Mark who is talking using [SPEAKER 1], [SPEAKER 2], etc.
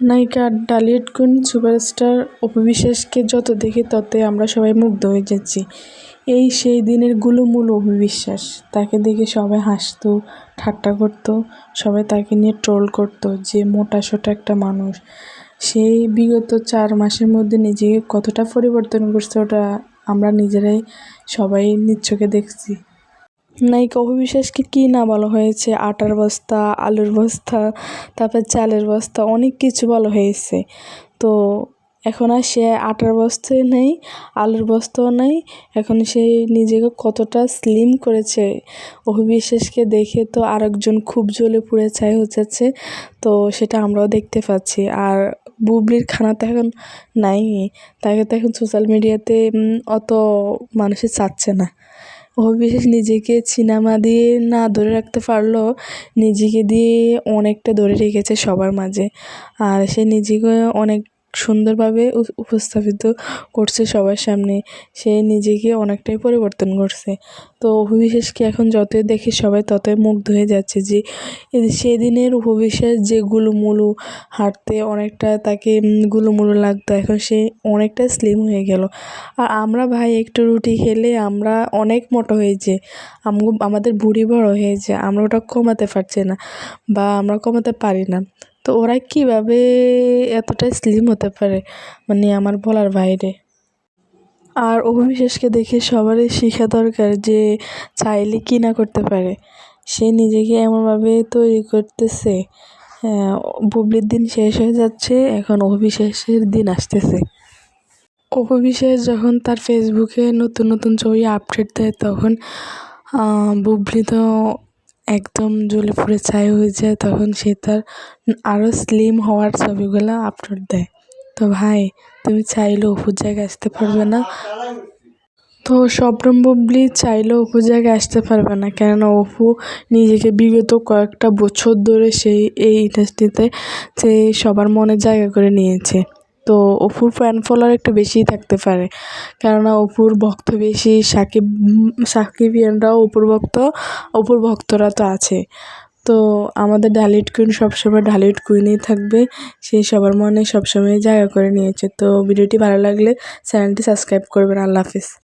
[SPEAKER 1] নায়িকা Dhallywood queen superstar Apu বিশ্বাসকে যত দেখি ততই আমরা সবাই মুগ্ধ হয়ে যাচ্ছি। এই সেই দিনের গুলুমুল অপু বিশ্বাস তাকে দেখে সবাই হাসতো, ঠাট্টা করতো, সবাই তাকে নিয়ে ট্রোল করতো যে মোটা সোটা একটা মানুষ। সেই বিগত চার মাসের মধ্যে নিজেকে কতটা পরিবর্তন করছে ওটা আমরা নিজেরাই সবাই নিচ্ছকে দেখছি। নায়িকা অপু বিশ্বাসকে কী না বলা হয়েছে? আটার বস্তা, আলুর বস্তা, তারপর চালের বস্তা, অনেক কিছু বলা হয়েছে। তো এখন আর সে আটার বস্তায় নেই, আলুর বস্তাও নেই। এখন সে নিজেকে কতটা স্লিম করেছে? অপু বিশ্বাসকে দেখে তো আরেকজন খুব জ্বলে পুড়ে ছাই হচ্ছে তো সেটা আমরাও দেখতে পাচ্ছি। আর বুবলির খানা তো এখন নাই। তাকে তো এখন সোশ্যাল মিডিয়াতে অত মানুষে চাচ্ছে না। অভিশেষ নিজেকে সিনেমা দিয়ে না ধরে রাখতে পারলেও নিজেকে দিয়ে অনেকটা ধরে রেখেছে সবার মাঝে। আর সে নিজেকে অনেক সুন্দরভাবে উপস্থাপিত করছে সবার সামনে। সে নিজেকে অনেকটাই পরিবর্তন করছে। তো অপু বিশ্বাসকে এখন যতই দেখি সবাই ততই মুগ্ধ হয়ে যাচ্ছে যে সেদিনের অপু বিশ্বাস যে গুলুমুলু হাঁটতে অনেকটা তাকে গুলুমুলু লাগতো, এখন সে অনেকটা স্লিম হয়ে গেল। আর আমরা ভাই একটু রুটি খেলে আমরা অনেক মোটো হয়েছে। আমাদের বুড়ি বড় হয়েছে, আমরা ওটা কমাতে পারছি না বা আমরা কমাতে পারি না। তো ওরা কীভাবে এতটা স্লিম হতে পারে? মানে আমার বলার বাইরে। আর অভিশেষকে দেখে সবারই শেখা দরকার যে চাইলে কী না করতে পারে। সে নিজেকে এমনভাবে তৈরি করতেছে। বুবলির দিন শেষ হয়ে যাচ্ছে, এখন অভিশেষের দিন আসতেছে। অপবিশ্বাস যখন তার ফেসবুকে নতুন নতুন ছবি আপডেট দেয়, তখন বুবলি তো একদম জ্বলে পুড়ে ছাই হয়ে যায়, তখন সে তার আরও স্লিম হওয়ার ছবিগুলো আপলোড দেয়। তো ভাই, তুমি চাইলে অপুর জায়গায় আসতে পারবে না। তো শবনম বুবলি চাইলেও অপুর জায়গায় আসতে পারবে না, কেননা অপু নিজেকে বিগত কয়েকটা বছর ধরে সেই, এই ইন্ডাস্ট্রিতে সে সবার মনে জায়গা করে নিয়েছে। তো অপুর ফ্যান ফলোয়ার একটু বেশিই থাকতে পারে। কেননা অপুর ভক্ত বেশি, সাকিব সাকিবিয়ানরাও অপুর ভক্ত, অপুর ভক্তরা তো আছে। তো আমাদের ঢালিউড কুইন সবসময় ঢালিউড কুইনই থাকবে সেই সবার মনে সবসময় জায়গা করে নিয়েছে। তো ভিডিওটি ভালো লাগলে চ্যানেলটি সাবস্ক্রাইব করবেন। আল্লাহ হাফিজ।